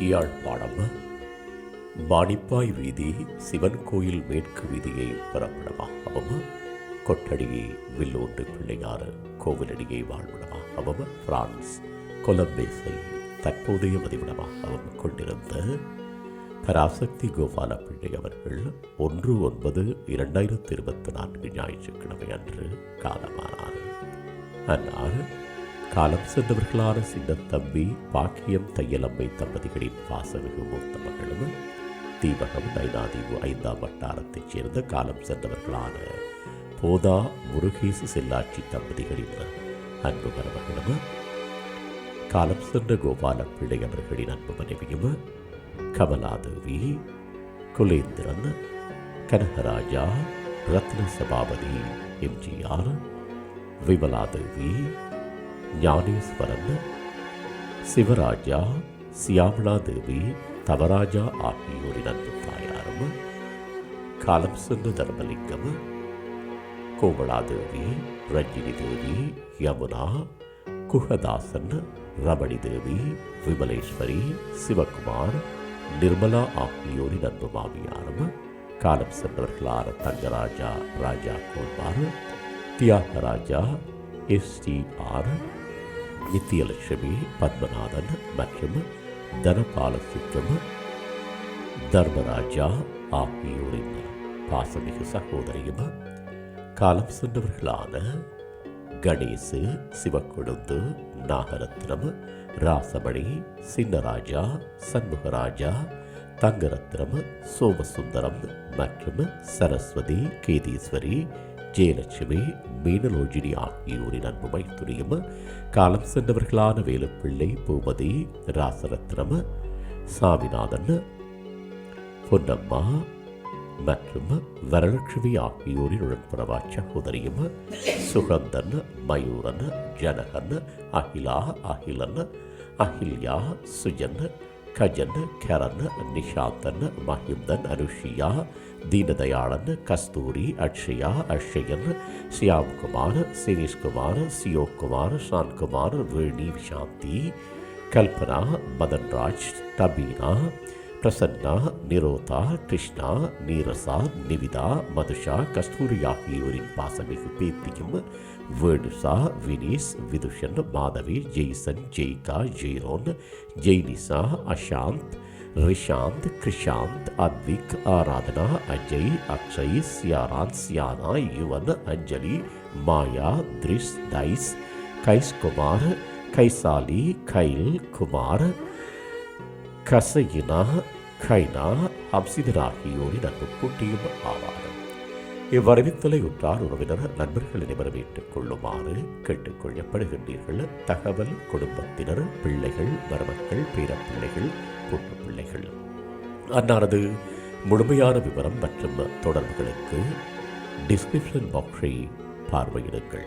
யாழ்ப்பாணம் மானிப்பாய் வீதி சிவன் கோயில் மேற்கு வீதியை புறப்படமாகவும் கொட்டடியை வில்லோண்டு பிள்ளையார் கோவிலடியை வாழ்விடமாகவும் பிரான்ஸ் கொலம்பேஸை தற்போதைய மதிவிடமாகவும் கொண்டிருந்த பராசக்தி கோபால பிள்ளை அவர்கள் ஒன்று ஒன்பது இரண்டாயிரத்தி இருபத்தி நான்கு ஞாயிற்றுக்கிழமை அன்று காலமானார். அன்னார் காலம் சென்றவர்களான சின்னத்தம்பி பாக்கியம் தையலம்மை தம்பதிகளின் பாசமிகு மூத்த மகளும் தீபகம் நைனாதீவு ஐந்தாம் வட்டாரத்தைச் சேர்ந்த காலம் சென்றவர்களான போதா முருகேசு செல்லாட்சி தம்பதிகளின் அன்பு மருமகளும் காலம் சென்ற கோபால பிள்ளை அவர்களின் அன்பு மனைவியும் கமலாதேவி குலேந்திரன் கனகராஜா ரத்ன சபாபதி எம்ஜிஆர் விமலாதேவி ஞானேஸ்வரன் சிவராஜா சியாமலா தேவி தவராஜா ஆகியோரின் அன்பு தாயாரும் காலம் சென்ற தர்மலிங்கம் கோமலாதேவி ரஞ்சினி தேவி யமுனா குஹதாசன் ரமணி தேவி விமலேஸ்வரி சிவகுமார் நிர்மலா ஆகியோரின் அன்பு மாமியாரும் காலம் சென்றவர்களான தங்கராஜா ராஜா கோல்வார் தியாகராஜா எஸ்டிஆர் நித்தியலட்சுமி பத்மநாதன் மற்றும் தனபாலசிக்கம் தர்மராஜா ஆகியோரின் பாசமிகு சகோதரியும் காலம் சென்றவர்களான கணேசு சிவக்கொழுந்து நாகரத்னம் ராசமணி சின்னராஜா சண்முகராஜா தங்கரத்னம் சோமசுந்தரம் மற்றும் சரஸ்வதி கேதீஸ்வரி ஜெயலட்சுமி மீனலோஜினி ஆகியோரின் அன்பு மைத்துரியும் காலம் சென்றவர்களான வேலுப்பிள்ளை பூமதி ராசரத்னம் சாமிநாதன் பொன்னம்மா மற்றும் வரலட்சுமி ஆகியோரின் உடன்புறவா சகோதரியும் சுகந்தன் மயூரன் ஜனகன் அகிலா அகிலன் அகில்யா சுஜன் கஜன் கரண் நிஷாந்தன் மஹிந்தன் அனுஷியா தீனதயாளன் கஸ்தூரி அக்ஷயா அக்ஷயன் சியாம்குமார் சினீஷ்குமார் சியோக்குமார் ஷான்குமார் வேணி சாந்தி கல்பனா மதன்ராஜ் டபீனா பிரசன்னா நிரோதா கிருஷ்ணா நீரசா நிவிதா மதுஷா கஸ்தூரி ஆகியோரின் பாசமிகு பேத்தியும் வேணுசா வினீஸ் விதுஷன் மாதவி ஜெய்சன் ஜெய்கா ஜெய்ரோன் ஜெய்னிசா அஷாந்த் ரிஷாந்த் கிருஷாந்த் அத்விக் ஆராதனா அஜய் அக்ஷய் சியாரான் சியானா யுவன் அஞ்சலி மாயா திரிஷ் தைஸ் கைஸ்குமார் கைசாலி கைல் குமார் கசையினா கைனா அப்சிதர் ஆகியோரின் அன்பு போட்டியும் ஆவார். இவ்வறிவித்தலை உற்றார் உறவினர் நண்பர்கள் அனைவரும் ஏற்றுக் கொள்ளுமாறு கேட்டுக்கொள்ளப்படுகின்றீர்கள். தகவல் குடும்பத்தினர் பிள்ளைகள் மருமக்கள் பேரப்பிள்ளைகள் கூட்டு பிள்ளைகள் அன்னாரது முழுமையான விவரம் மற்றும் தொடர்புகளுக்கு டிஸ்கிரிப்ஷன் பாக்ஸை பார்வையிடுங்கள்.